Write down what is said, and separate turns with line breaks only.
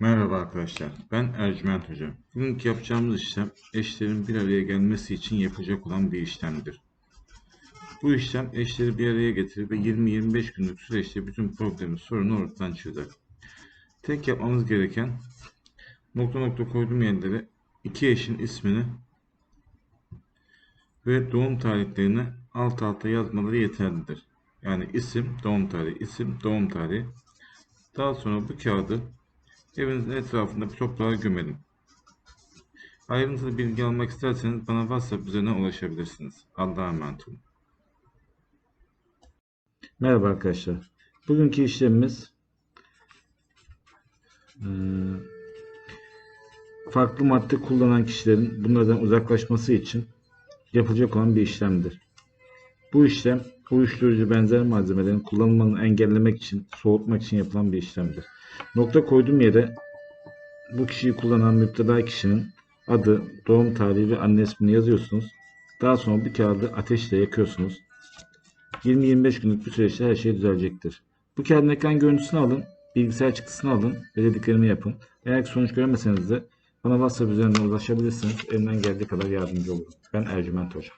Merhaba arkadaşlar, ben Ercüment Hoca. Bugünkü yapacağımız işlem eşlerin bir araya gelmesi için yapılacak olan bir işlemdir. Bu işlem eşleri bir araya getirir ve 20-25 günlük süreçte bütün problemi, sorunu ortadan çözer. Tek yapmamız gereken nokta nokta koyduğum yerlere iki eşin ismini ve doğum tarihlerini alt alta yazmaları yeterlidir. Yani isim, doğum tarihi, isim, doğum tarihi. Daha sonra bu kağıdı Evinizin etrafında bir toprağa gömelim. Ayrıntılı bilgi almak isterseniz bana WhatsApp üzerinden ulaşabilirsiniz. Allah'a emanet olun.
Merhaba arkadaşlar. Bugünkü işlemimiz eee, farklı madde kullanan kişilerin bunlardan uzaklaşması için yapılacak olan bir işlemdir. Bu işlem uyuşturucu benzer malzemelerin kullanılmasını engellemek için, soğutmak için yapılan bir işlemdir. Nokta koyduğum yere bu kişiyi kullanan müptela kişinin adı, doğum tarihi ve anne ismini yazıyorsunuz. Daha sonra bu kağıdı ateşle yakıyorsunuz. 20-25 günlük bir süreçte her şey düzelecektir. Bu kağıdın ekran görüntüsünü alın, bilgisayar çıktısını alın ve dediklerimi yapın. Eğer sonuç göremeseniz de bana WhatsApp üzerinden ulaşabilirsiniz. Elimden geldiği kadar yardımcı olurum. Ben Ercüment Hoca.